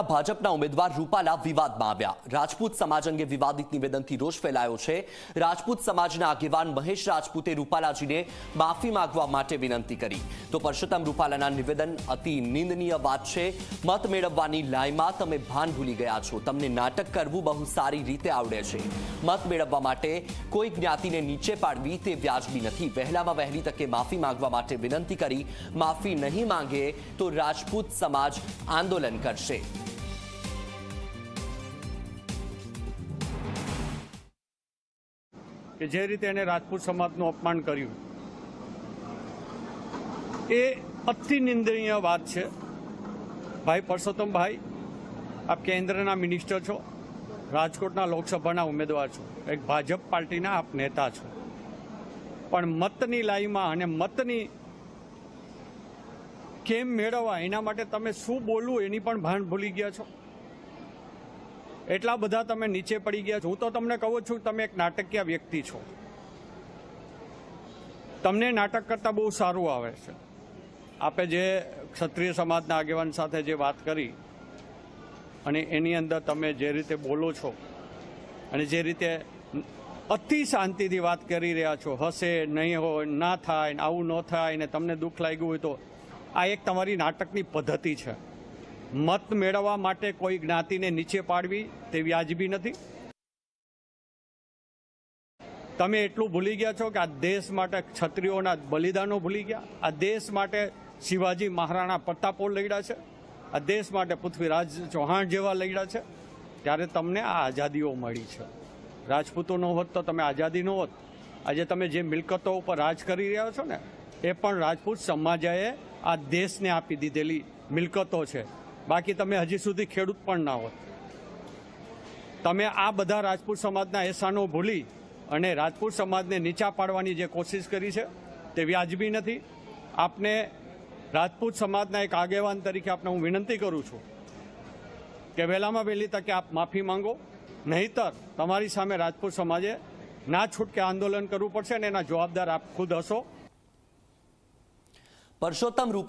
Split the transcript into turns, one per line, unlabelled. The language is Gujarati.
ભાજપના ઉમેદવાર રૂપાલા વિવાદમાં આવ્યા. રાજપૂત સમાજ અંગે વિવાદિત નિવેદનથી રોષ ફેલાયો છે. રાજપૂત સમાજના આગેવાન મહેશ રાજપૂતે રૂપાલાજીને માફી માંગવા માટે વિનંતી કરી. તો પરસોત્તમ રૂપાલાના નિવેદન અતિ નિંદનીય વાત છે. મત મેળવવાની લાયમાં તમે ભાન ભૂલી ગયા છો. તમને નાટક કરવું બહુ સારી રીતે આવડે છે. મત મેળવવા માટે કોઈ જ્ઞાતિને નીચે પાડવી તે વ્યાજબી નથી. વહેલામાં વહેલી તકે માફી માંગવા માટે વિનંતી કરી. માફી નહીં માંગે તો રાજપૂત સમાજ આંદોલન કરશે.
કે જે રીતે એને રાજપૂત સમાજનું અપમાન કર્યું. એ અતિ નિંદનીય વાત છે. ભાઈ પરસોત્તમભાઈ, આપ કેન્દ્રના મિનિસ્ટર છો, રાજકોટના લોકસભાના ઉમેદવાર છો, એક ભાજપ પાર્ટીના આપ નેતા છો. પણ મતની લાઈમાં અને મતની કેમ મેળવવા, એના માટે તમે શું બોલવું એની પણ ભાન ભૂલી ગયા છો? એટલા બધા તમે નીચે પડી ગયા છો. હું તો તમને કહું છું, તમે એક નાટકીય વ્યક્તિ છો. તમને નાટક કરતાં બહુ સારું આવે છે. આપે જે ક્ષત્રિય સમાજના આગેવાન સાથે જે વાત કરી, અને એની અંદર તમે જે રીતે બોલો છો, અને જે રીતે અતિ શાંતિથી વાત કરી રહ્યા છો, હશે, નહીં હોય, ના થાય આવું ન થાય, ને તમને દુઃખ લાગ્યું હોય તો આ એક તમારી નાટકની પદ્ધતિ છે. મત મેળવવા માટે કોઈ જ્ઞાતિને નીચે પાડવી તે વ્યાજબી નથી. તમે એટલું ભૂલી ગયા છો કે આ દેશ માટે ક્ષત્રિયોના બલિદાનો ભૂલી ગયા. આ દેશ માટે શિવાજી મહારાણા પ્રતાપો લડ્યા છે. આ દેશ માટે પૃથ્વીરાજ ચૌહાણ જેવા લડ્યા છે. ત્યારે તમને આ આઝાદીઓ મળી છે. રાજપૂતો ન હોત તો તમે આઝાદી ન હોત. આજે તમે જે મિલકતો ઉપર રાજ કરી રહ્યા છો ને, એ પણ રાજપૂત સમાજાએ આ દેશને આપી દીધેલી મિલકતો છે. બાકી તમે હજી સુધી ખેડૂત પણ ના હોત તમે આ બધા રાજપૂત સમાજના એસાનો ભૂલી અને રાજપૂત સમાજને નીચા પાડવાની જે કોશિશ કરી છે, તે વ્યાજબી નથી. આપને રાજપૂત સમાજના એક આગેવાન તરીકે આપને હું વિનંતી કરું છું કે વહેલામાં વહેલી તકે આપ માફી માંગો, નહીતર તમારી સામે રાજપૂત સમાજે ના છૂટકે આંદોલન કરવું પડશે અને એના જવાબદાર આપ ખુદ હશો.
પરસોત્તમ રૂપ